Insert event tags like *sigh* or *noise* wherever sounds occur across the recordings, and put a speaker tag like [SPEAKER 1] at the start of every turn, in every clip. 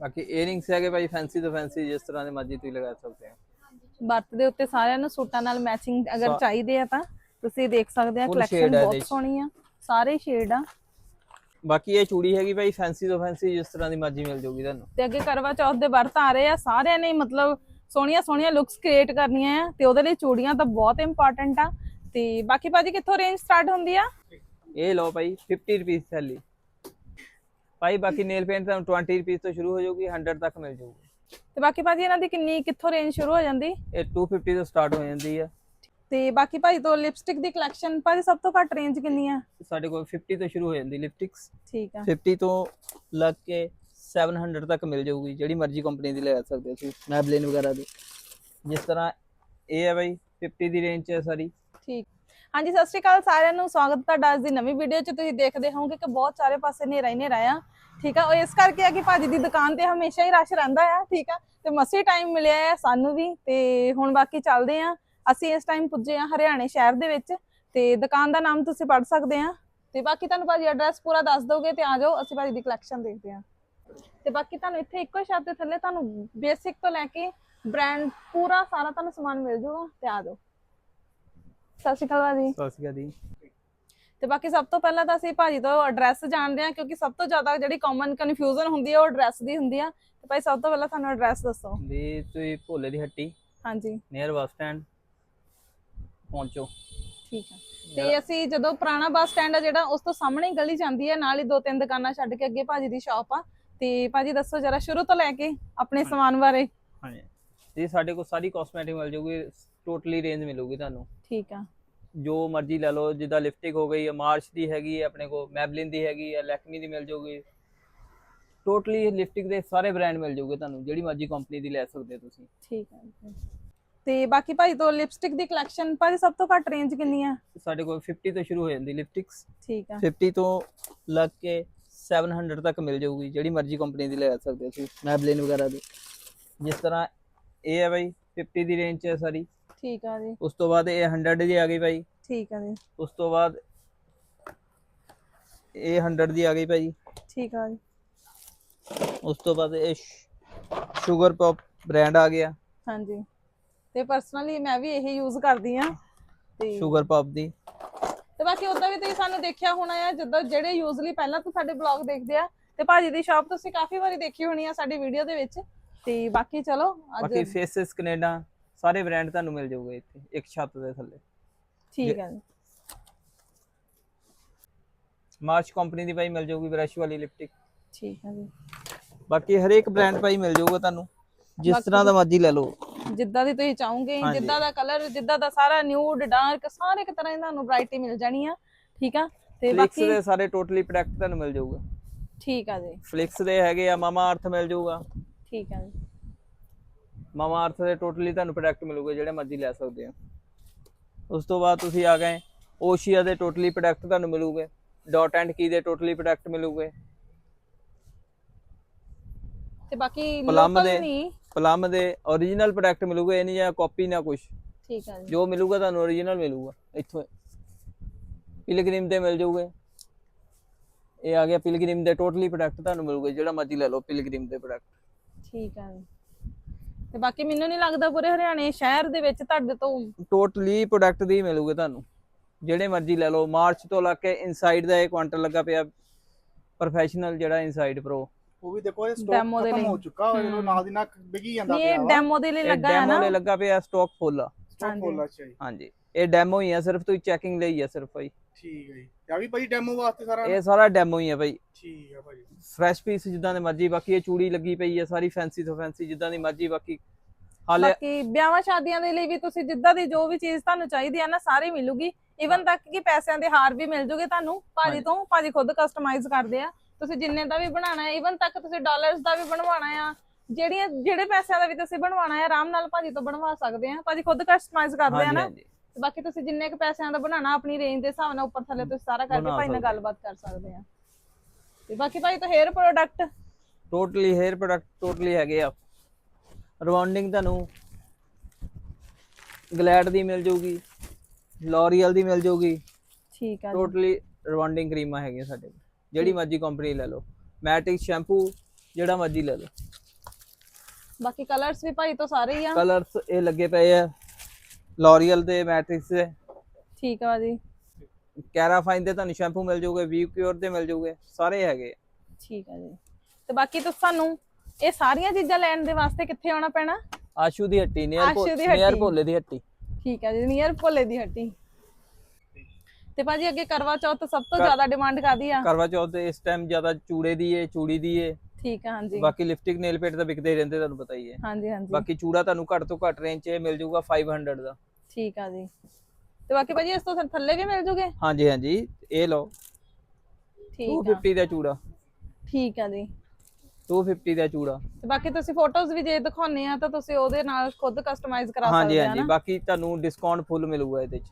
[SPEAKER 1] ਬਾਕੀ ਏਅਰਿੰਗਸ ਹੈਗੇ ਭਾਈ ਫੈਂਸੀ ਤੋਂ ਫੈਂਸੀ ਜਿਸ ਤਰ੍ਹਾਂ ਦੇ ਮਰਜ਼ੀ ਤੁਸੀਂ ਲਗਾ ਸਕਦੇ ਹੋ।
[SPEAKER 2] ਵਰਤ ਦੇ ਉੱਤੇ ਸਾਰਿਆਂ ਨੂੰ ਸੂਟਾਂ ਨਾਲ ਮੈਚਿੰਗ ਅਗਰ ਚਾਹੀਦੇ ਆ ਤਾਂ ਤੁਸੀਂ ਦੇਖ ਸਕਦੇ ਆ ਕਲੈਕਸ਼ਨ ਬਹੁਤ। ਸੋਹਣੀ ਆ ਸਾਰੇ ਸ਼ੇਡ ਆ।
[SPEAKER 1] ਬਾਕੀ ਇਹ ਚੂੜੀ ਹੈਗੀ ਭਾਈ ਫੈਂਸੀ ਤੋਂ ਫੈਂਸੀ ਜਿਸ ਤਰ੍ਹਾਂ ਦੀ ਮਰਜ਼ੀ ਮਿਲ ਜਾਊਗੀ ਤੁਹਾਨੂੰ।
[SPEAKER 2] ਤੇ ਅੱਗੇ ਕਰਵਾ ਚੌਥ ਦੇ ਵਰਤ ਆ ਰਹੇ ਆ ਸਾਰਿਆਂ ਨੇ ਮਤਲਬ ਸੋਹਣੀਆਂ ਸੋਹਣੀਆਂ ਲੁੱਕਸ ਕ੍ਰੀਏਟ ਕਰਨੀਆਂ ਆ ਤੇ ਉਹਦੇ ਲਈ ਚੂੜੀਆਂ ਤਾਂ ਬਹੁਤ ਇੰਪੋਰਟੈਂਟ ਆ। ਤੇ ਬਾਕੀ ਭਾਜੀ ਕਿੱਥੋਂ ਰੇਂਜ ਸਟਾਰਟ ਹੁੰਦੀ ਆ?
[SPEAKER 1] ਇਹ ਲਓ ਭਾਈ 50 ਰੁਪਏ ਥੈਲੀ। ਭਾਈ ਬਾਕੀ ਨੇਲ ਪੇਂਟ ਤੁਹਾਨੂੰ 20 ਰੁਪਏ ਤੋਂ ਸ਼ੁਰੂ ਹੋ ਜਾਊਗੀ 100 ਤੱਕ ਮਿਲ ਜਾਊਗੀ।
[SPEAKER 2] ਤੇ ਬਾਕੀ ਭਾਜੀ ਇਹਨਾਂ ਦੀ ਕਿੰਨੀ ਕਿੱਥੋਂ ਰੇਂਜ ਸ਼ੁਰੂ ਹੋ ਜਾਂਦੀ?
[SPEAKER 1] ਇਹ 250 ਤੋਂ ਸਟਾਰਟ ਹੋ ਜਾਂਦੀ ਹੈ
[SPEAKER 2] ਤੇ ਬਾਕੀ ਭਾਜੀ ਤੋਂ ਲਿਪਸਟਿਕ ਦੀ ਕਲੈਕਸ਼ਨ ਭਾਜੀ ਸਭ ਤੋਂ ਘੱਟ ਰੇਂਜ ਕਿੰਨੀ ਆ
[SPEAKER 1] ਸਾਡੇ ਕੋਲ 50 ਤੋਂ ਸ਼ੁਰੂ ਹੋ ਜਾਂਦੀ ਲਿਪਸਟਿਕਸ
[SPEAKER 2] ਠੀਕ ਆ।
[SPEAKER 1] 50 ਤੋਂ ਲੱਗ ਕੇ 700 ਤੱਕ ਮਿਲ ਜਾਊਗੀ ਜਿਹੜੀ ਮਰਜ਼ੀ ਕੰਪਨੀ ਦੀ ਲੈ ਸਕਦੇ ਹੋ ਤੁਸੀਂ ਮੈਬਲਿਨ ਵਗੈਰਾ ਦੀ। ਜਿਸ ਤਰ੍ਹਾਂ ਇਹ ਹੈ ਭਾਈ 50 ਦੀ ਰੇਂਜ 'ਚ ਸਾਰੀ।
[SPEAKER 2] ਠੀਕ। ਹਾਂਜੀ ਸਤਿ ਸ਼੍ਰੀ ਅਕਾਲ ਸਾਰਿਆਂ ਨੂੰ ਸਵਾਗਤ ਤੁਹਾਡਾ ਅੱਜ ਦੀ ਨਵੀਂ ਵੀਡੀਓ 'ਚ। ਤੁਸੀਂ ਦੇਖਦੇ ਹੋਵੋਗੇ ਕਿ ਬਹੁਤ ਸਾਰੇ ਪਾਸੇ ਹਨੇਰਾ ਹੀ ਹਨੇਰਾ ਆ। ਠੀਕ ਆ, ਉਹ ਇਸ ਕਰਕੇ ਆ ਕਿ ਭਾਜੀ ਦੀ ਦੁਕਾਨ ਤੇ ਹਮੇਸ਼ਾ ਹੀ ਰਸ਼ ਰਹਿੰਦਾ ਆ, ਠੀਕ ਆ, ਤੇ ਮਸੇ ਟਾਈਮ ਮਿਲਿਆ ਆ ਸਾਨੂੰ ਵੀ, ਤੇ ਹੁਣ ਬਾਕੀ ਚੱਲਦੇ ਆ। ਅਸੀਂ ਇਸ ਟਾਈਮ ਪੁੱਜੇ ਆ ਹਰਿਆਣੇ ਸ਼ਹਿਰ ਦੇ ਵਿੱਚ, ਤੇ ਦੁਕਾਨ ਦਾ ਨਾਮ ਤੁਸੀਂ ਪੜ੍ਹ ਸਕਦੇ ਆ। ਤੇ ਬਾਕੀ ਤੁਹਾਨੂੰ ਭਾਜੀ ਐਡਰੈਸ ਪੂਰਾ ਦੱਸ ਦੋਗੇ ਤੇ ਆ ਜਾਓ, ਅਸੀਂ ਭਾਜੀ ਦੀ ਕਲੈਕਸ਼ਨ ਦੇਖਦੇ ਆ। ਤੇ ਬਾਕੀ ਤੁਹਾਨੂੰ ਇੱਥੇ ਇੱਕੋ ਛੱਤ ਦੇ ਥੱਲੇ ਤੁਹਾਨੂੰ ਬੇਸਿਕ ਤੋਂ ਲੈ ਕੇ ਬ੍ਰਾਂਡ ਪੂਰਾ ਸਾਰਾ ਤੁਹਾਨੂੰ ਸਮਾਨ ਮਿਲ ਜਾਊਗਾ, ਤੇ ਆ ਜਾਓ। ਸਤਿ ਸ਼੍ਰੀ ਅਕਾਲ ਭਾਜੀ।
[SPEAKER 1] ਸਤਿ ਸ਼੍ਰੀ ਅਕਾਲ ਜੀ।
[SPEAKER 2] ਤੇ ਬਾਕੀ ਸਭ ਤੋਂ ਪਹਿਲਾਂ ਤਾਂ ਅਸੀਂ ਭਾਜੀ ਤੋਂ ਐਡਰੈਸ ਜਾਣਦੇ ਹਾਂ ਕਿਉਂਕਿ ਸਭ ਤੋਂ ਜ਼ਿਆਦਾ ਜਿਹੜੀ ਕਾਮਨ ਕਨਫਿਊਜ਼ਨ ਹੁੰਦੀ ਹੈ ਉਹ ਐਡਰੈਸ ਦੀ ਹੁੰਦੀ ਆ। ਤੇ ਭਾਈ ਸਭ ਤੋਂ ਪਹਿਲਾਂ ਤੁਹਾਨੂੰ ਐਡਰੈਸ ਦੱਸੋ।
[SPEAKER 1] ਵੀ ਤੁਸੀਂ ਭੋਲੇ ਦੀ ਹੱਟੀ
[SPEAKER 2] ਹਾਂਜੀ।
[SPEAKER 1] ਨੀਅਰ ਬੱਸ ਸਟੈਂਡ ਪਹੁੰਚੋ।
[SPEAKER 2] ਠੀਕ ਹੈ ਤੇ ਅਸੀਂ ਜਦੋਂ ਪੁਰਾਣਾ ਬੱਸ ਸਟੈਂਡ ਆ ਜਿਹੜਾ ਉਸ ਤੋਂ ਸਾਹਮਣੇ ਗਲੀ ਜਾਂਦੀ ਹੈ ਨਾਲ ਹੀ ਦੋ ਤਿੰਨ ਦੁਕਾਨਾਂ ਛੱਡ ਕੇ ਅੱਗੇ ਭਾਜੀ ਦੀ ਸ਼ਾਪ ਆ। ਤੇ ਭਾਜੀ ਦੱਸੋ ਜਰਾ ਸ਼ੁਰੂ ਤੋਂ ਲੈ ਕੇ ਆਪਣੇ ਸਮਾਨ ਬਾਰੇ।
[SPEAKER 1] ਹਾਂਜੀ। ਇਹ ਸਾਡੇ ਕੋਲ ਸਾਰੀ ਕਾਸਮੈਟਿਕ ਮਿਲ ਜਾਊਗੀ ਟੋਟਲੀ ਰੇਂਜ ਮਿਲੂਗੀ ਤੁਹਾਨੂੰ।
[SPEAKER 2] ਠੀਕ ਆ।
[SPEAKER 1] ਜੋ ਮਰਜ਼ੀ ਲੈ ਲਓ ਜਿੱਦਾਂ ਲਿਪਸਟਿਕ ਹੋ ਗਈ ਮਾਰਚ ਦੀ ਹੈਗੀ ਹੈ ਆਪਣੇ ਕੋਲ ਮੈਬਲਿਨ ਦੀ ਹੈਗੀ ਹੈ ਲੈਕਮੀ ਦੀ ਮਿਲ ਜਾਊਗੀ ਟੋਟਲੀ ਲਿਪਸਟਿਕ ਦੇ ਸਾਰੇ ਬ੍ਰਾਂਡ ਮਿਲ ਜਾਊਗੇ ਤੁਹਾਨੂੰ ਜਿਹੜੀ ਮਰਜ਼ੀ ਕੰਪਨੀ ਦੀ ਲੈ ਸਕਦੇ ਹੋ ਤੁਸੀਂ।
[SPEAKER 2] ਠੀਕ ਹੈ ਤੇ ਬਾਕੀ ਭਾਜੀ ਤੋਂ ਲਿਪਸਟਿਕ ਦੀ ਕਲੈਕਸ਼ਨ ਭਾਜੀ ਸਭ ਤੋਂ ਘੱਟ ਰੇਂਜ ਕਿੰਨੀ ਆ
[SPEAKER 1] ਸਾਡੇ ਕੋਲ 50 ਤੋਂ ਸ਼ੁਰੂ ਹੋ ਜਾਂਦੀ ਲਿਪਸਟਿਕਸ
[SPEAKER 2] ਠੀਕ ਆ
[SPEAKER 1] 50 ਤੋਂ ਲੱਗ ਕੇ 700 ਤੱਕ ਮਿਲ ਜਾਊਗੀ ਜਿਹੜੀ ਮਰਜ਼ੀ ਕੰਪਨੀ ਦੀ ਲੈ ਸਕਦੇ ਹੋ ਤੁਸੀਂ ਮੈਬਲਿਨ ਵਗੈਰਾ ਦੀ। ਜਿਸ ਤਰ੍ਹਾਂ ਇਹ ਹੈ ਬਾਈ 50 ਦੀ ਰੇਂਜ 'ਚ ਸਾਰੀ।
[SPEAKER 2] ਠੀਕ ਆ ਜੀ।
[SPEAKER 1] ਉਸ ਤੋਂ ਬਾਅਦ ਇਹ 100 ਦੀ ਆ ਗਈ ਬਾਈ
[SPEAKER 2] ਠੀਕ ਆ ਜੀ।
[SPEAKER 1] ਉਸ ਤੋਂ ਬਾਅਦ ਇਹ 100 ਦੀ ਆ ਗਈ ਭਾਈ।
[SPEAKER 2] ਠੀਕ ਆ ਜੀ।
[SPEAKER 1] ਉਸ ਤੋਂ ਬਾਅਦ ਇਹ ਸ਼ੂਗਰ ਪੌਪ ਬ੍ਰਾਂਡ ਆ ਗਿਆ।
[SPEAKER 2] ਹਾਂਜੀ। ਤੇ ਪਰਸਨਲੀ ਮੈਂ ਵੀ ਇਹ ਯੂਜ਼ ਕਰਦੀ ਆ। ਤੇ
[SPEAKER 1] ਸ਼ੂਗਰ ਪੌਪ ਦੀ।
[SPEAKER 2] ਤੇ ਬਾਕੀ ਉਦਾਂ ਵੀ ਤੁਸੀਂ ਸਾਨੂੰ ਦੇਖਿਆ ਹੋਣਾ ਆ ਜਦੋਂ ਜਿਹੜੇ ਯੂਜ਼ਲੀ ਪਹਿਲਾਂ ਤੋਂ ਸਾਡੇ ਬਲੌਗ ਦੇਖਦੇ ਆ। ਤੇ ਭਾਜੀ ਦੀ ਸ਼ਾਪ ਤੁਸੀਂ ਕਾਫੀ ਵਾਰੀ ਦੇਖੀ ਹੋਣੀ ਆ ਸਾਡੀ ਵੀਡੀਓ ਦੇ ਵਿੱਚ। ਤੇ ਬਾਕੀ ਚਲੋ
[SPEAKER 1] ਬਾਕੀ
[SPEAKER 2] ਅੱਜ
[SPEAKER 1] ਫੇਸਿਸ ਕੈਨੇਡਾ। ਸਾਰੇ ਬ੍ਰਾਂਡ ਤੁਹਾਨੂੰ ਮਿਲ ਜਾਊਗੇ ਇੱਥੇ ਇੱਕ ਛੱਤ ਦੇ ਥੱਲੇ।
[SPEAKER 2] ਠੀਕ ਹੈ। ਜੀ
[SPEAKER 1] ਮਾਰਚ ਕੰਪਨੀ ਦੀ ਭਾਈ ਮਿਲ ਜਾਊਗੀ ਬ੍ਰਸ਼ ਵਾਲੀ ਲਿਪਸਟਿਕ।
[SPEAKER 2] ਠੀਕ ਹੈ ਜੀ।
[SPEAKER 1] ਬਾਕੀ ਹਰੇਕ ਬ੍ਰਾਂਡ ਭਾਈ ਮਿਲ ਜਾਊਗਾ ਤੁਹਾਨੂੰ ਜਿਸ ਤਰ੍ਹਾਂ ਦਾ ਮਰਜ਼ੀ ਲੈ ਲਓ।
[SPEAKER 2] ਜਿੱਦਾਂ ਦੀ ਤੁਸੀਂ ਚਾਹੋਗੇ। ਜਿੱਦਾਂ ਦਾ ਕਲਰ ਜਿੱਦਾਂ ਦਾ ਸਾਰਾ ਨਿਊਡ ਡਾਰਕ ਸਾਰੇ ਇੱਕ ਤਰ੍ਹਾਂ ਦੀ ਤੁਹਾਨੂੰ ਵੈਰਾਈਟੀ ਮਿਲ ਜਾਣੀ ਆ। ਠੀਕ ਆ? ਤੇ
[SPEAKER 1] ਫਲਿਕਸ
[SPEAKER 2] ਬਾਕੀ
[SPEAKER 1] ਦੇ ਸਾਰੇ ਟੋਟਲੀ ਪ੍ਰੋਡਕਟ ਤੁਹਾਨੂੰ ਮਿਲ ਜਾਊਗਾ।
[SPEAKER 2] ਠੀਕ ਆ ਜੀ।
[SPEAKER 1] ਫਲਿਕਸ ਦੇ ਹੈਗੇ ਆ ਮਾਮਾ ਅਰਥ ਮਿਲ ਜਾਊਗਾ।
[SPEAKER 2] ਠੀਕ ਆ ਜੀ।
[SPEAKER 1] ਮਾਮਾ ਅਰਥ ਦੇ ਟੋਟਲੀ ਤੁਹਾਨੂੰ ਪ੍ਰੋਡਕਟ ਮਿਲੂਗੇ ਜਿਹੜੇ ਮਰਜ਼ੀ ਲੈ ਸਕਦੇ ਹੋ। ਉਸ ਤੋਂ ਬਾਅਦ ਤੁਸੀਂ ਆ ਗਏ ਓਸ਼ੀਆ ਦੇ ਟੋਟਲੀ ਪ੍ਰੋਡਕਟ ਤੁਹਾਨੂੰ ਮਿਲੂਗੇ ਡਾਟ ਐਂਡ ਕੀ ਦੇ ਟੋਟਲੀ ਪ੍ਰੋਡਕਟ ਮਿਲੂਗੇ।
[SPEAKER 2] ਤੇ ਬਾਕੀ
[SPEAKER 1] ਪਲਮ ਦੇ ਪਲਮ ਦੇ origignal ਪ੍ਰੋਡਕਟ ਮਿਲੂਗੇ ਇਹ ਨਹੀਂ ਜਾਂ ਕਾਪੀ ਨਾ ਕੁਝ
[SPEAKER 2] ਠੀਕ ਆ ਜੀ।
[SPEAKER 1] ਜੋ ਮਿਲੂਗਾ ਤੁਹਾਨੂੰ origignal ਮਿਲੂਗਾ ਇੱਥੋਂ ਪਿਲਗ੍ਰਿਮ ਦੇ ਮਿਲ ਜਾਊਗੇ। ਇਹ ਆ ਗਿਆ ਪਿਲਗ੍ਰਿਮ ਦੇ ਟੋਟਲੀ ਪ੍ਰੋਡਕਟ ਤੁਹਾਨੂੰ ਮਿਲੂਗੇ ਜਿਹੜਾ ਮਰਜ਼ੀ ਲੈ ਲਓ ਪਿਲਗ੍ਰਿਮ ਦੇ ਪ੍ਰੋਡਕਟ
[SPEAKER 2] ਠੀਕ ਆ ਜੀ। ਤੇ ਬਾਕੀ ਮੈਨੂੰ ਨਹੀਂ ਲੱਗਦਾ ਪੂਰੇ ਹਰਿਆਣੇ ਸ਼ਹਿਰ ਦੇ ਵਿੱਚ ਤੁਹਾਡੇ ਤੋਂ
[SPEAKER 1] ਟੋਟਲੀ ਪ੍ਰੋਡਕਟ ਦੀ ਮਿਲੂਗੇ ਤੁਹਾਨੂੰ। ਜਿਹੜੇ ਮਰਜ਼ੀ ਲੈ ਲਓ ਮਾਰਚ ਤੋਂ ਲੱਗ ਕੇ ਇਨਸਾਈਡ ਦਾ ਇਹ ਕੁਆਂਟਲ ਲੱਗਾ ਪਿਆ ਪ੍ਰੋਫੈਸ਼ਨਲ ਜਿਹੜਾ ਇਨਸਾਈਡ ਪ੍ਰੋ
[SPEAKER 3] ਉਹ ਵੀ ਦੇਖੋ ਇਹ ਸਟਾਕ
[SPEAKER 2] ਦੇ
[SPEAKER 3] ਖਤਮ। ਹੋ ਚੁੱਕਾ ਹੋਇਆ ਜਦੋਂ ਨਾਲ ਦੀ ਨਾਲ ਵਿਕੀ ਜਾਂਦਾ
[SPEAKER 2] ਇਹ ਡੈਮੋ ਦੇ ਲਈ ਲੱਗਾ ਹੈ
[SPEAKER 1] ਡੈਮੋ
[SPEAKER 2] ਨਾ।
[SPEAKER 1] ਲਈ ਲੱਗਾ ਪਿਆ ਸਟਾਕ ਫੁੱਲ ਆ।
[SPEAKER 3] ਸਟਾਕ। ਫੁੱਲ ਅੱਛਾ ਜੀ।
[SPEAKER 1] ਹਾਂਜੀ। ਇਹ ਡੈਮੋ ਹੀ ਆ ਸਿਰਫ ਤੁਸੀਂ ਚੈਕਿੰਗ ਲਈ ਆ ਸਿਰਫ ਭਾਈ
[SPEAKER 3] ਠੀਕ ਹੈ ਜੀ। ਤੇ ਆ ਵੀ ਭਾਈ ਡੈਮੋ ਵਾਸਤੇ ਸਾਰਾ
[SPEAKER 1] ਇਹ ਸਾਰਾ ਡੈਮੋ ਹੀ ਆ ਭਾਈ।
[SPEAKER 3] ਠੀਕ ਹੈ ਭਾਜੀ
[SPEAKER 1] ਫਰੈਸ਼ ਪੀਸ ਜਿੱਦਾਂ ਦੇ ਮਰਜ਼ੀ ਬਾਕੀ ਇਹ ਚੂੜੀ ਲੱਗੀ ਪਈ ਆ ਸਾਰੀ ਫੈਂਸੀ ਤੋਂ ਫੈਂਸੀ ਜਿੱਦਾਂ ਦੀ ਮਰਜ਼ੀ ਬਾਕੀ ਹਾਲੇ
[SPEAKER 2] ਬਾਕੀ ਵਿਆਹਾਂ ਸ਼ਾਦੀਆਂ ਦੇ ਲਈ ਵੀ ਤੁਸੀਂ ਜਿੱਦਾਂ ਦੀ ਜੋ ਵੀ ਚੀਜ਼ ਤੁਹਾਨੂੰ ਚਾਹੀਦੀ ਹੈ ਨਾ ਸਾਰੀ ਮਿਲੂਗੀ। ਇਵਨ ਤੱਕ ਕਿ ਪੈਸਿਆਂ ਦੇ ਹਾਰ ਵੀ ਮਿਲ ਜੂਗੇ ਤੁਹਾਨੂੰ ਭਾਜੀ। ਤੋਂ ਭਾਜੀ ਖੁਦ ਕਸਟਮਾਈਜ਼ ਕਰਦੇ ਆ। ਤੁਸੀਂ ਜਿੰਨੇ ਦਾ ਵੀ ਬਣਾਉਣਾ ਹੈ ਇਵਨ ਤੱਕ ਤੁਸੀਂ ਡਾਲਰਸ ਦਾ ਵੀ ਬਣਵਾਉਣਾ ਆ ਜਿਹੜੀਆਂ ਜਿਹੜੇ ਪੈਸਿਆਂ ਦਾ ਵੀ ਤੁਸੀਂ ਬਣਵਾਉਣਾ ਹੈ ਆਰਾਮ ਨਾਲ ਭਾਜੀ ਤੋਂ ਬਣਵਾ ਸਕਦੇ ਆ। ਭਾਜੀ ਖੁਦ ਕਸਟਮਾਈਜ਼ ਕਰਦੇ ਆ ਨਾ।
[SPEAKER 1] ਹਾਂਜੀ।
[SPEAKER 2] ਤੇ ਬਾਕੀ ਤੁਸੀਂ ਜਿੰਨੇ ਕੁ ਪੈਸਿਆਂ ਦਾ ਬਣਾਉਣਾ ਆਪਣੀ ਰੇਂਜ ਦੇ ਹਿਸਾਬ ਨਾਲ ਉੱਪਰ ਥੱਲੇ ਤੁਸੀਂ ਸਾਰਾ ਕਰਕੇ
[SPEAKER 1] ਬਣਾ
[SPEAKER 2] ਭਾਈ ਨਾਲ
[SPEAKER 1] ਸਕਦੇ।
[SPEAKER 2] ਗੱਲਬਾਤ ਕਰ ਸਕਦੇ ਆ। ਤੇ ਬਾਕੀ ਭਾਈ ਤੋਂ hair product
[SPEAKER 1] totally hair product totally ਹੈਗੇ ਆ। ਰਿਵਾਉਂਡਿੰਗ ਤੁਹਾਨੂੰ ਗਲੈਡ ਦੀ ਮਿਲ ਜਾਊਗੀ ਲੋਰੀਅਲ ਦੀ ਮਿਲ ਜਾਊਗੀ।
[SPEAKER 2] ਠੀਕ ਆ ਜੀ।
[SPEAKER 1] ਟੋਟਲੀ ਰਿਵਾਉਂਡਿੰਗ ਕਰੀਮਾਂ ਹੈਗੀਆਂ ਸਾਡੇ ਕੋਲ। ਜਿਹੜੀ ਮਰਜ਼ੀ ਕੰਪਨੀ ਲੈ ਲਓ। ਮੈਟਿਕ ਸ਼ੈਂਪੂ ਜਿਹੜਾ ਮਰਜ਼ੀ ਲੈ ਲਓ।
[SPEAKER 2] ਬਾਕੀ ਕਲਰਸ ਵੀ ਭਾਈ ਤੋਂ ਸਾਰੇ ਹੀ ਆ।
[SPEAKER 1] ਕਲਰਸ ਇਹ ਲੱਗੇ ਪਏ ਆ। ਲੋਰੀਅਲ ਦੇ ਮੈਟ੍ਰਿਕਸ ਦੇ।
[SPEAKER 2] ਠੀਕ ਆ ਜੀ।
[SPEAKER 1] ਕੈਰਾਫਾਈਨ ਦੇ ਤੁਹਾਨੂੰ ਸ਼ੈਂਪੂ ਮਿਲ ਜਾਊਗੇ ਵੀ ਕਿਉਰ ਦੇ ਮਿਲ ਜਾਊਗੇ ਸਾਰੇ ਹੈਗੇ
[SPEAKER 2] ਠੀਕ ਆ ਜੀ। ਤੇ ਬਾਕੀ ਤੁਸੀਂ ਸਾਨੂੰ ਇਹ ਸਾਰੀਆਂ ਚੀਜ਼ਾਂ ਲੈਣ ਦੇ ਵਾਸਤੇ ਕਿੱਥੇ ਆਉਣਾ ਪੈਣਾ?
[SPEAKER 1] ਆਸ਼ੂ ਦੀ ਹੱਟੀ
[SPEAKER 2] ਆਸ਼ੂ ਦੀ
[SPEAKER 1] ਨੀਅਰ
[SPEAKER 2] ਹੱਟੀ।
[SPEAKER 1] ਭੋਲੇ ਦੀ ਹੱਟੀ।
[SPEAKER 2] ਠੀਕ ਹੈ ਜੀ ਨੀਅਰ ਭੋਲੇ ਦੀ ਹੱਟੀ। ਤੇ ਭਾਜੀ ਅੱਗੇ ਕਰਵਾ ਚੌਥ ਸਭ ਤੋਂ ਜ਼ਿਆਦਾ ਡਿਮਾਂਡ ਕਾਦੀ ਆ?
[SPEAKER 1] ਕਰਵਾ ਚੌਥ ਤੇ ਇਸ ਟਾਈਮ ਜ਼ਿਆਦਾ ਚੂੜੇ ਦੀ ਏ ਚੂੜੀ ਦੀ ਏ।
[SPEAKER 2] ਠੀਕ ਆ ਹਾਂਜੀ।
[SPEAKER 1] ਬਾਕੀ ਲਿਪਸਟਿਕ ਨੇਲ ਪੇਂਟ ਤਾਂ ਵਿਕਦੇ ਹੀ ਰਹਿੰਦੇ ਤੁਹਾਨੂੰ ਪਤਾ ਹੀ ਹੈ
[SPEAKER 2] ਹਾਂਜੀ ਹਾਂਜੀ।
[SPEAKER 1] ਬਾਕੀ ਚੂੜਾ ਤੁਹਾਨੂੰ ਘੱਟ ਤੋਂ ਘੱਟ ਰੇਂਜ 'ਚ ਇਹ ਮਿਲ ਜਾਊਗਾ 500 ਦਾ।
[SPEAKER 2] ਠੀਕ ਆ ਜੀ। ਤੇ ਬਾਕੀ ਭਾਜੀ ਇਸ ਤੋਂ ਥ- ਥੱਲੇ ਵੀ ਮਿਲ ਜੂਗੇ?
[SPEAKER 1] ਹਾਂਜੀ ਹਾਂਜੀ। ਇਹ ਲਓ।
[SPEAKER 2] ਠੀਕ ਆ।
[SPEAKER 1] 250 ਦਾ ਚੂੜਾ।
[SPEAKER 2] ਠੀਕ ਆ ਜੀ।
[SPEAKER 1] 250 ਦਾ ਚੂੜਾ।
[SPEAKER 2] ਤੇ ਬਾਕੀ ਤੁਸੀਂ ਫੋਟੋਜ਼ ਵੀ ਜੇ ਦਿਖਾਉਣੇ ਆ ਤਾਂ ਤੁਸੀਂ ਉਹਦੇ ਨਾਲ ਖੁਦ ਕਸਟਮਾਈਜ਼ ਕਰਾ
[SPEAKER 1] ਹਾਂਜੀ
[SPEAKER 2] ਸਕਦੇ ਆ
[SPEAKER 1] ਹਾਂਜੀ।
[SPEAKER 2] ਨਾ।
[SPEAKER 1] ਬਾਕੀ ਤੁਹਾਨੂੰ ਡਿਸਕਾਊਂਟ ਫੁੱਲ ਮਿਲੂਗਾ ਇਹਦੇ 'ਚ।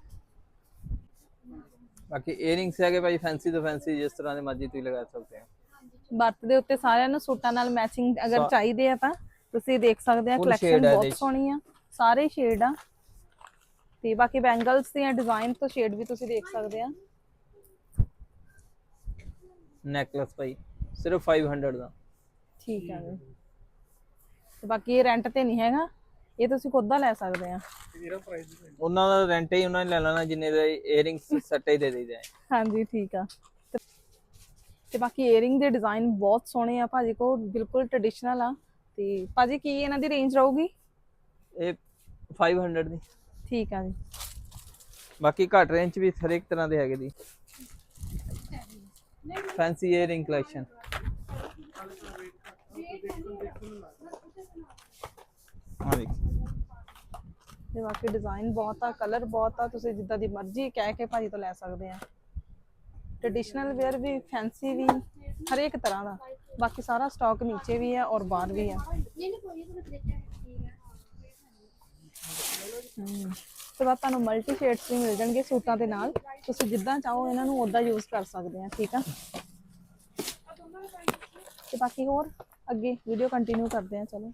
[SPEAKER 1] ਬਾਕੀ ਏਅਰਿੰਗਸ ਹੈਗੇ ਭਾਈ ਫੈਂਸੀ ਤੋਂ ਫੈਂਸੀ ਜਿਸ ਤਰ੍ਹਾਂ ਦੇ ਮਰਜ਼ੀ ਤੁਸੀਂ ਲਗਾ ਸਕਦੇ ਹੋ
[SPEAKER 2] ਵਰਤ ਦੇ ਉੱਤੇ ਸਾਰਿਆਂ ਨੂੰ ਸੂਟਾਂ ਨਾਲ ਮੈਚਿੰਗ ਅਗਰ ਚਾਹੀਦੇ ਆ ਤਾਂ ਤੁਸੀਂ ਦੇਖ ਸਕਦੇ ਆ
[SPEAKER 1] Full
[SPEAKER 2] ਕਲੈਕਸ਼ਨ ਬਹੁਤ
[SPEAKER 1] 'ਚ।
[SPEAKER 2] ਸੋਹਣੀ ਆ। ਸਾਰੇ ਸ਼ੇਡ ਆ। ਤੇ ਬਾਕੀ ਬੈਂਗਲਸ ਦੀਆਂ ਡਿਜ਼ਾਈਨ ਤੋਂ ਸ਼ੇਡ ਵੀ ਤੁਸੀਂ ਦੇਖ ਸਕਦੇ ਆ।
[SPEAKER 1] ਨੈਕਲਸ ਭਾਈ ਸਿਰਫ 500 ਦਾ।
[SPEAKER 2] ਠੀਕ ਆ ਜੀ। ਤੇ ਬਾਕੀ ਇਹ ਰੈਂਟ ਤੇ ਨਹੀਂ ਹੈਗਾ ਇਹ ਤੁਸੀਂ ਖੁਦ ਦਾ ਲੈ ਸਕਦੇ ਆ।
[SPEAKER 1] ਉਹਨਾਂ ਦਾ ਰੈਂਟ ਹੀ ਉਹਨਾਂ ਨੇ ਲੈ ਲੈਣਾ ਜਿੰਨੇ ਦੇ ਏਅਰਿੰਗਸ ਸੈੱਟ ਹੀ ਦੇ ਦੇਈਦੇ
[SPEAKER 2] ਹਾਂਜੀ ਠੀਕ ਆ। ਤੇ- ਬਾਕੀ ਏਅਰਿੰਗ ਦੇ ਡਿਜ਼ਾਈਨ ਬਹੁਤ ਸੋਹਣੇ ਆ ਭਾਜੀ ਕੋ ਬਿਲਕੁਲ ਟ੍ਰੈਡੀਸ਼ਨਲ ਆ। ਤੇ ਭਾਜੀ ਕੀ ਇਹਨਾਂ ਦੀ ਰੇਂਜ ਰਹੂਗੀ?
[SPEAKER 1] ਇਹ 500 ਦੀ।
[SPEAKER 2] ਠੀਕ ਆ ਜੀ।
[SPEAKER 1] ਬਾਕੀ ਘੱਟ ਰੇਂਜ ਵੀ ਹਰੇਕ ਤਰ੍ਹਾਂ ਦੇ ਹੈਗੇ ਦੀ ਫੈਂਸੀ ਏਅਰਿੰਗ ਕਲੈਕਸ਼ਨ ਹਾਂ ਦੇਖ
[SPEAKER 2] ਤੇ ਬਾਕੀ ਡਿਜ਼ਾਈਨ ਬਹੁਤ ਆ ਕਲਰ ਬਹੁਤ ਆ ਤੁਸੀਂ ਜਿੱਦਾਂ ਦੀ ਮਰਜ਼ੀ ਕਹਿ ਕੇ ਭਾਜੀ ਤੋਂ ਲੈ ਸਕਦੇ ਆ। ਟ੍ਰੈਡੀਸ਼ਨਲ ਵੇਅਰ ਵੀ ਫੈਂਸੀ ਵੀ ਹਰੇਕ ਤਰ੍ਹਾਂ ਦਾ। ਬਾਕੀ ਸਾਰਾ ਸਟਾਕ ਨੀਚੇ ਵੀ ਆ ਔਰ ਬਾਹਰ ਵੀ ਆ। ਹਮ, ਤੇ ਬਾਅਦ ਤੁਹਾਨੂੰ ਮਲਟੀ ਸ਼ੇਡਸ ਵੀ ਮਿਲ ਜਾਣਗੇ ਸੂਟਾਂ ਦੇ ਨਾਲ। ਤੁਸੀਂ ਜਿੱਦਾਂ ਚਾਹੋ ਇਹਨਾਂ ਨੂੰ ਉਦਾਂ ਯੂਜ਼ ਕਰ ਸਕਦੇ ਆ ਠੀਕ ਆ? ਤੇ ਬਾਕੀ ਹੋਰ? ਅੱਗੇ ਵੀਡੀਓ ਕੰਟੀਨਿਊ ਕਰਦੇ ਆ ਚਲੋ।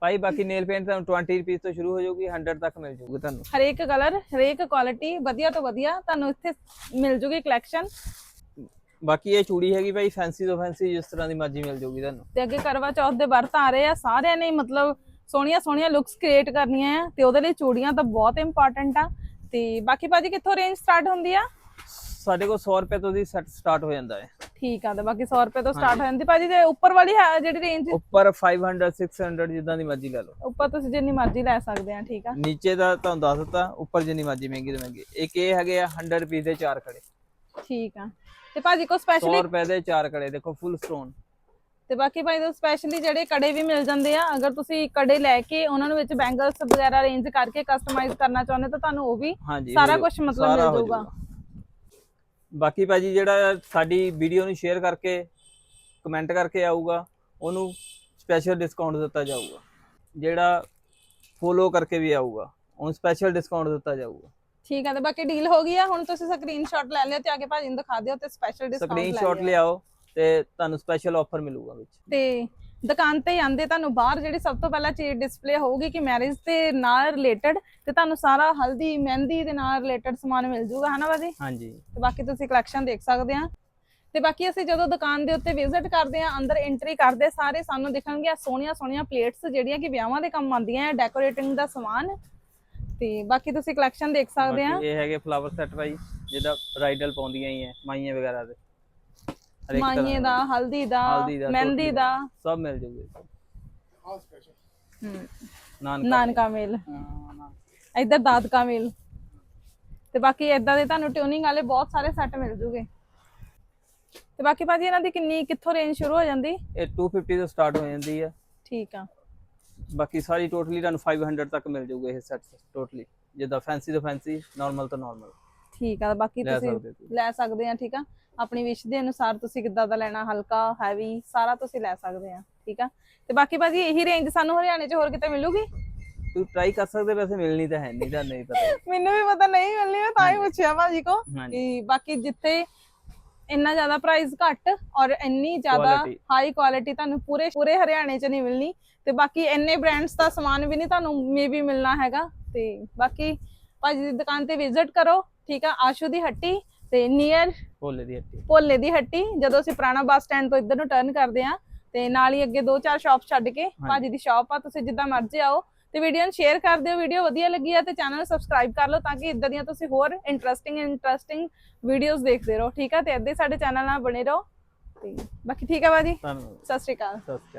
[SPEAKER 1] ਭਾਈ ਬਾਕੀ ਨੇਲ ਪੇਂਟ ਤੁਹਾਨੂੰ 20 ਰੁਪਏ ਤੋਂ ਸ਼ੁਰੂ ਹੋ ਜਾਊਗੀ 100 ਤੱਕ ਮਿਲ ਜਾਊਗੀ ਤੁਹਾਨੂੰ।
[SPEAKER 2] ਹਰੇਕ ਕਲਰ ਹਰੇਕ ਕੁਆਲਿਟੀ ਵਧੀਆ ਤੋਂ ਵਧੀਆ ਤੁਹਾਨੂੰ ਇੱਥੇ ਮਿਲ ਜੂਗੀ ਕਲੈਕਸ਼ਨ
[SPEAKER 1] ਬਾਕੀ ਇਹ ਚੂੜੀ ਹੈਗੀ ਭਾਈ ਫੈਂਸੀ ਤੋਂ ਫੈਂਸੀ ਜਿਸ ਤਰ੍ਹਾਂ ਦੀ ਮਰਜ਼ੀ ਮਿਲ ਜਾਊਗੀ ਤੁਹਾਨੂੰ।
[SPEAKER 2] ਤੇ ਅੱਗੇ ਕਰਵਾ ਚੌਥ ਦੇ ਵਰਤ ਆ ਰਹੇ ਆ ਸਾਰਿਆਂ ਨੇ ਮਤਲਬ ਸੋਹਣੀਆਂ ਸੋਹਣੀਆਂ ਲੁੱਕਸ ਕ੍ਰੀਏਟ ਕਰਨੀਆਂ ਆ ਤੇ ਉਹਦੇ ਲਈ ਚੂੜੀਆਂ ਤਾਂ ਬਹੁਤ ਇੰਪੋਰਟੈਂਟ ਆ। ਤੇ ਬਾਕੀ ਭਾਜੀ ਕਿੱਥੋਂ ਰੇਂਜ ਸਟਾਰਟ ਹੁੰਦੀ ਆ?
[SPEAKER 1] ਸਾਡੇ ਕੋਲ 100 ਰੁਪਏ ਤੋਂ ਦੀ ਸੈੱਟ ਸਟਾਰਟ ਹੋ ਜਾਂਦਾ ਹੈ।
[SPEAKER 2] ਠੀਕ ਆ ਤੇ ਬਾਕੀ 100 ਰੁਪਏ ਤੋਂ ਸਟਾਰਟ ਹੋ ਜਾਂਦੀ। ਭਾਜੀ ਤੇ ਉੱਪਰ ਵਾਲੀ ਹੈ ਜਿਹੜੀ ਰੇਂਜ
[SPEAKER 1] ਉੱਪਰ 500 600 ਜਿੱਦਾਂ ਦੀ ਮਰਜ਼ੀ ਲੈ ਲਓ।
[SPEAKER 2] ਉੱਪਰ ਤੁਸੀਂ ਜਿੰਨੀ ਮਰਜ਼ੀ ਲੈ ਸਕਦੇ ਆ ਠੀਕ ਆ।
[SPEAKER 1] ਨੀਚੇ ਦਾ ਤੁਹਾਨੂੰ ਦੱਸ ਦਿੱਤਾ ਉੱਪਰ ਜਿੰਨੀ ਮਰਜ਼ੀ ਮਹਿੰਗੀ ਤੋਂ ਮਹਿੰਗੀ। ਇੱਕ ਇਹ ਹੈਗੇ ਆ 100 ਰੁਪਏ ਦੇ ਚਾਰ ਕੜੇ
[SPEAKER 2] ਠੀਕ ਆ। ਤੇ ਭਾਜੀ ਕੋ
[SPEAKER 1] 100
[SPEAKER 2] ਸਪੈਸ਼ਲੀ
[SPEAKER 1] ਰੁਪਏ ਦੇ ਚਾਰ ਕੜੇ ਦੇਖੋ ਫੁੱਲ ਸਟੋਨ
[SPEAKER 2] ਤੇ ਬਾਕੀ ਭਾਈ ਤੋਂ ਸਪੈਸ਼ਲੀ ਜਿਹੜੇ ਕੜੇ ਵੀ ਮਿਲ ਜਾਂਦੇ ਆ ਅਗਰ ਤੁਸੀਂ ਕੜੇ ਲੈ ਕੇ ਉਹਨਾਂ ਨੂੰ ਵਿੱਚ ਬੈਂਗਲਸ ਵਗੈਰਾ ਅਰੇਂਜ ਕਰਕੇ ਕਸਟਮਾਈਜ਼ ਕਰਨਾ ਚਾਹੁੰਦੇ ਤਾਂ ਤੁਹਾਨੂੰ ਉਹ ਵੀ ਸਾਰਾ ਕੁਛ ਮਤਲਬ ਮਿਲ ਜਾਊਗਾ।
[SPEAKER 1] ਬਾਕੀ ਭਾਜੀ ਜਿਹੜਾ ਸਾਡੀ ਵੀਡੀਓ ਨੂੰ ਸ਼ੇਅਰ ਕਰਕੇ ਕਮੈਂਟ ਕਰਕੇ ਆਊਗਾ ਉਹਨੂੰ ਸਪੈਸ਼ਲ ਡਿਸਕਾਊਂਟ ਦਿੱਤਾ ਜਾਊਗਾ। ਜਿਹੜਾ ਫੋਲੋ ਕਰਕੇ ਵੀ ਆਊਗਾ ਉਹਨੂੰ ਸਪੈਸ਼ਲ ਡਿਸਕਾਊਂਟ ਦਿੱਤਾ ਜਾਊਗਾ।
[SPEAKER 2] ਠੀਕ ਹੈ ਤੇ ਬਾਕੀ ਡੀਲ ਹੋ ਗਈ ਆ ਹੁਣ ਤੁਸੀਂ ਸਕਰੀਨਸ਼ਾਟ ਲੈ ਲਿਓ ਤੇ ਆਗੇ ਭਾਜੀ ਨੂੰ ਦਿਖਾ ਦਿਓ ਤੇ ਸਪੈਸ਼ਲ ਡਿਸਕਾਊਂਟ ਲੈ
[SPEAKER 1] ਸਕਰੀਨਸ਼ਾਟ
[SPEAKER 2] ਲਿਓ।
[SPEAKER 1] ਲਿਆਓ। ਤੇ ਤੁਹਾਨੂੰ ਸਪੈਸ਼ਲ ਆਫਰ ਮਿਲੂਗਾ ਵਿੱਚ।
[SPEAKER 2] ਤੇ ਦੁਕਾਨ ਤੇ ਆਂਦੇ ਤੁਹਾਨੂੰ ਬਾਹਰ ਜਿਹੜੀ ਸਭ ਤੋਂ ਪਹਿਲਾਂ ਚੀਜ਼ ਡਿਸਪਲੇ ਹੋਊਗੀ ਕਿ ਮੈਰਿਜ ਤੇ ਨਾਲ ਰਿਲੇਟਡ ਤੇ ਤੁਹਾਨੂੰ ਸਾਰਾ ਹਲਦੀ ਮਹਿੰਦੀ ਦੇ ਨਾਲ ਰਿਲੇਟਡ ਸਮਾਨ ਮਿਲ ਜੂਗਾ ਹਨਾ ਭਾਜੀ
[SPEAKER 1] ਹਾਂਜੀ।
[SPEAKER 2] ਤੇ ਬਾਕੀ ਤੁਸੀਂ ਕਲੈਕਸ਼ਨ ਦੇਖ ਸਕਦੇ ਆ। ਤੇ ਬਾਕੀ ਅਸੀਂ ਜਦੋਂ ਦੁਕਾਨ ਦੇ ਉੱਤੇ ਵਿਜ਼ਿਟ ਕਰਦੇ ਆ ਅੰਦਰ ਐਂਟਰੀ ਕਰਦੇ ਸਾਰੇ ਸਾਨੂੰ ਦਿਖਣਗੀਆਂ ਸੋਹਣੀਆਂ ਸੋਹਣੀਆਂ ਪਲੇਟਸ ਜਿਹੜੀਆਂ ਕਿ ਵਿਆਹਾਂ ਦੇ ਕੰਮ ਆਉਂਦੀਆਂ ਆ ਡੈਕੋਰੇਟਿੰਗ ਦਾ ਸਮਾਨ। ਤੇ ਬਾਕੀ ਤੁਸੀਂ ਕਲੈਕਸ਼ਨ ਦੇਖ ਸਕਦੇ ਆ।
[SPEAKER 1] ਇਹ ਹੈਗੇ ਫਲਾਵਰ ਸੈੱਟ ਭਾਈ ਜਿਹਦਾ ਬ੍ਰਾਈਡਲ ਪਾਉਂਦੀਆਂ ਹੀ ਹੈ ਮਾਈਆਂ ਵਗੈਰਾ ਦੇ। ਹਰੇਕ ਤਰ੍ਹਾਂ
[SPEAKER 2] ਮਾਈਏ ਦਾ ਹਲਦੀ ਦਾ
[SPEAKER 1] ਹਲਦੀ ਦਾ,
[SPEAKER 2] ਮਹਿੰਦੀ ਦਾ
[SPEAKER 1] ਸਭ ਮਿਲ ਜੂਗੇ।
[SPEAKER 3] ਆ ਸਪੈਸ਼ਲ
[SPEAKER 2] ਹਮ,
[SPEAKER 1] ਨਾਨ
[SPEAKER 2] ਨਾਨਕਾ ਮੇਲ।
[SPEAKER 3] ਹਾਂ ਨਾ
[SPEAKER 2] ਇੱਧਰ ਦਾਦਕਾ ਮੇਲ। ਤੇ ਬਾਕੀ ਇਦਾਂ ਦੇ ਤੁਹਾਨੂੰ ਟਿਊਨਿੰਗ ਵਾਲੇ ਬਹੁਤ ਸਾਰੇ ਸੈੱਟ ਮਿਲ ਜੂਗੇ। ਤੇ ਬਾਕੀ ਭਾਜੀ ਇਹਨਾਂ ਦੀ ਕਿੰਨੀ ਕਿੱਥੋਂ ਰੇਂਜ ਸ਼ੁਰੂ ਹੋ ਜਾਂਦੀ?
[SPEAKER 1] ਇਹ 250 ਤੋਂ ਸਟਾਰਟ ਹੋ ਜਾਂਦੀ ਹੈ
[SPEAKER 2] ਠੀਕ ਆ।
[SPEAKER 1] ਬਾਕੀ ਸਾਰੀ ਟੋਟਲੀ ਤੁਹਾਨੂੰ 500 ਤੱਕ ਮਿਲ ਜਾਊਗਾ ਇਹ ਸੈੱਟ ਟੋਟਲੀ ਜਿੱਦਾਂ ਫੈਂਸੀ ਤੋਂ ਫੈਂਸੀ ਨਾਰਮਲ ਤੋਂ ਨਾਰਮਲ
[SPEAKER 2] ਠੀਕ ਆ ਬਾਕੀ
[SPEAKER 1] ਲੈ
[SPEAKER 2] ਤੁਸੀਂ
[SPEAKER 1] ਸਕਦੇ।
[SPEAKER 2] ਲੈ ਸਕਦੇ ਆ ਠੀਕ ਆ? ਆਪਣੀ ਵਿਸ਼ ਦੇ ਅਨੁਸਾਰ ਤੁਸੀਂ ਕਿੱਦਾਂ ਦਾ ਲੈਣਾ ਹਲਕਾ ਹੈਵੀ ਸਾਰਾ ਤੁਸੀਂ ਲੈ ਸਕਦੇ ਆ ਠੀਕ ਆ? ਤੇ ਬਾਕੀ ਭਾਜੀ ਇਹੀ ਰੇਂਜ ਸਾਨੂੰ ਹਰਿਆਣੇ 'ਚ ਹੋਰ ਕਿਤੇ ਮਿਲੂਗੀ?
[SPEAKER 1] ਤੂੰ ਟਰਾਈ ਕਰ ਸਕਦੇ ਵੈਸੇ ਮਿਲਣੀ ਤਾਂ ਹੈ ਨਹੀਂ ਤਾਂ ਨਹੀਂ ਪਤਾ। *laughs*
[SPEAKER 2] ਮੈਨੂੰ ਵੀ ਪਤਾ ਨਹੀਂ ਮਿਲਣੀ ਮੈਂ ਤਾਂ ਹੀ ਪੁੱਛਿਆ ਭਾਜੀ ਕੋ
[SPEAKER 1] ਹਾਂਜੀ।
[SPEAKER 2] ਕਿ ਬਾਕੀ ਜਿੱਥੇ ਇੰਨਾ ਜ਼ਿਆਦਾ ਪ੍ਰਾਈਸ ਘੱਟ ਔਰ ਇੰਨੀ ਜ਼ਿਆਦਾ
[SPEAKER 1] Quality।
[SPEAKER 2] ਹਾਈ ਕੁਆਲਿਟੀ ਤੁਹਾਨੂੰ ਪੂਰੇ ਪੂਰੇ ਹਰਿਆਣੇ 'ਚ ਨਹੀਂ ਮਿਲਣੀ ਤੇ ਬਾਕੀ ਇੰਨੇ ਬ੍ਰਾਂਡਸ ਦਾ ਸਮਾਨ ਵੀ ਨਹੀਂ ਤੁਹਾਨੂੰ ਮੇਬੀ ਮਿਲਣਾ ਹੈਗਾ ਤੇ ਬਾਕੀ ਭਾਜੀ ਦੀ ਦੁਕਾਨ ਤੇ ਵਿਜ਼ਿਟ ਕਰੋ ਠੀਕ ਆ ਆਸ਼ੂ ਦੀ ਹੱਟੀ ਤੇ ਨੀਅਰ
[SPEAKER 1] ਭੋਲੇ ਦੀ ਹੱਟੀ।
[SPEAKER 2] ਭੋਲੇ ਦੀ ਹੱਟੀ ਜਦੋਂ ਅਸੀਂ ਪੁਰਾਣਾ ਬੱਸ ਸਟੈਂਡ ਤੋਂ ਇੱਧਰ ਨੂੰ ਟਰਨ ਕਰਦੇ ਆ ਤੇ ਨਾਲ ਹੀ ਅੱਗੇ ਦੋ ਚਾਰ ਸ਼ਾਪ ਛੱਡ ਕੇ ਭਾਜੀ ਦੀ ਸ਼ਾਪ ਆ ਤੁਸੀਂ ਜਿੱਦਾਂ ਮਰਜ਼ੀ ਆਓ। ਤੇ ਵੀਡੀਓ ਨੂੰ ਸ਼ੇਅਰ ਕਰ ਦਿਓ ਵੀਡੀਓ ਵਧੀਆ ਲੱਗੀ ਆ ਤੇ ਚੈਨਲ ਨੂੰ ਸਬਸਕ੍ਰਾਈਬ ਕਰ ਲਓ ਤਾਂ ਕਿ ਇਦਾਂ ਦੀਆਂ ਤੁਸੀਂ ਹੋਰ ਇੰਟਰਸਟਿੰਗ ਇੰਟਰਸਟਿੰਗ ਵੀਡੀਓਜ਼ ਦੇਖਦੇ ਰਹੋ ਠੀਕ ਆ? ਤੇ ਹੀ ਸਾਡੇ ਚੈਨਲ ਨਾਲ ਬਣੇ ਰਹੋ। ਤੇ ਬਾਕੀ ਠੀਕ ਆ ਬਾਜੀ
[SPEAKER 1] ਧੰਨਵਾਦ।
[SPEAKER 2] ਸਤਿ ਸ਼੍ਰੀ ਅਕਾਲ।
[SPEAKER 1] ਸਤਿ ਸ਼੍ਰੀ ਅਕਾਲ।